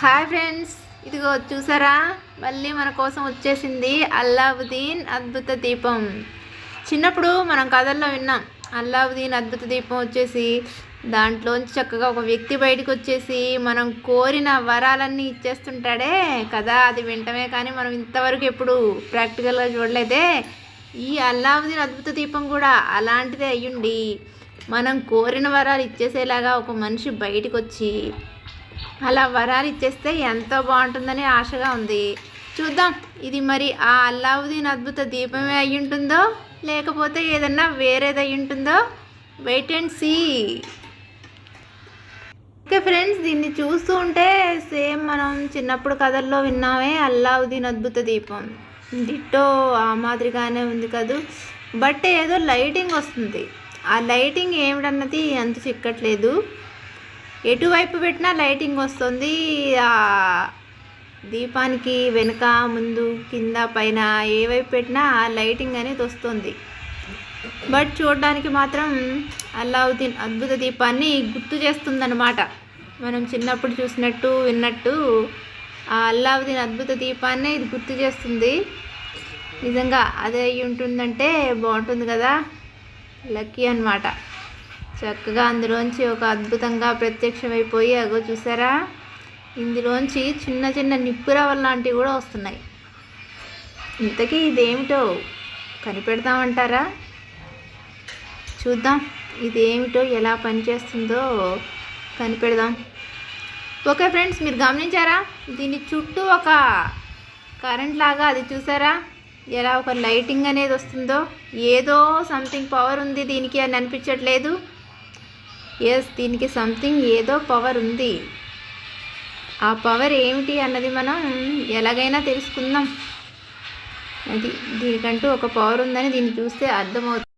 Hi friends ఇదిగో చూసారా? మళ్ళీ మన కోసం వచ్చేసింది అల్లావుద్దీన్ అద్భుత దీపం. చిన్నప్పుడు మనం కథల్లో విన్నాం అల్లావుద్దీన్ అద్భుత దీపం వచ్చేసి దాంట్లోంచి చక్కగా ఒక వ్యక్తి బయటకు వచ్చేసి మనం కోరిన వరాలన్నీ ఇచ్చేస్తుంటాడే కదా? అది వింటమే కానీ మనం ఇంతవరకు ఎప్పుడు ప్రాక్టికల్గా చూడలేదే. ఈ అల్లావుద్దీన్ అద్భుత దీపం కూడా అలాంటిదే అయ్యుండి మనం కోరిన వరాలు ఇచ్చేసేలాగా ఒక మనిషి బయటకు వచ్చి అలా వరాలు ఇచ్చేస్తే ఎంతో బాగుంటుందని ఆశగా ఉంది. చూద్దాం ఇది మరి ఆ అల్లావుద్దీన్ అద్భుత దీపమే అయి ఉంటుందో? లేకపోతే ఏదన్నా వేరేది అయి ఉంటుందో? Wait and see okay friends దీన్ని చూస్తూ ఉంటే సేమ్ మనం చిన్నప్పుడు కథల్లో విన్నామే అల్లావుద్దీన్ అద్భుత దీపం. డిట్టో ఆ మాదిరిగానే ఉంది కదూ? బట్ ఏదో లైటింగ్ వస్తుంది. ఆ లైటింగ్ ఏమిటన్నది అంత చిక్కట్లేదు. ఎటువైపు పెట్టినా లైటింగ్ వస్తుంది. ఆ దీపానికి వెనుక ముందు కింద పైన ఏ వైపు పెట్టినా లైటింగ్ అనేది వస్తుంది. బట్ చూడడానికి మాత్రం అల్లావుద్దీన్ అద్భుత దీపాన్ని గుర్తు చేస్తుందన్నమాట. మనం చిన్నప్పుడు చూసినట్టు విన్నట్టు ఆ అల్లావుద్దీన్ అద్భుత దీపాన్ని ఇది గుర్తు చేస్తుంది. నిజంగా అదే అయి ఉంటుందంటే బాగుంటుంది కదా. లక్కీ అన్నమాట. చక్కగా అందులోంచి ఒక అద్భుతంగా ప్రత్యక్షమైపోయి అగో చూసారా? ఇందులోంచి చిన్న చిన్న నిప్పురవల్ లాంటివి కూడా వస్తున్నాయి. ఇంతకీ ఇదేమిటో కనిపెడతామంటారా? చూద్దాం. ఇదేమిటో ఎలా పనిచేస్తుందో కనిపెడదాం. ఓకే ఫ్రెండ్స్ మీరు గమనించారా? దీని చుట్టూ ఒక కరెంట్ లాగా అది చూసారా? ఎలా ఒక లైటింగ్ అనేది వస్తుందో. ఏదో సంథింగ్ పవర్ ఉంది దీనికి అని అనిపించట్లేదు. ఎస్ దీనికి సంథింగ్ ఏదో పవర్ ఉంది. ఆ పవర్ ఏమిటి అన్నది మనం ఎలాగైనా తెలుసుకుందాం. అది దీనికంటూ ఒక పవర్ ఉందని దీన్ని చూస్తే అర్థమవుతుంది.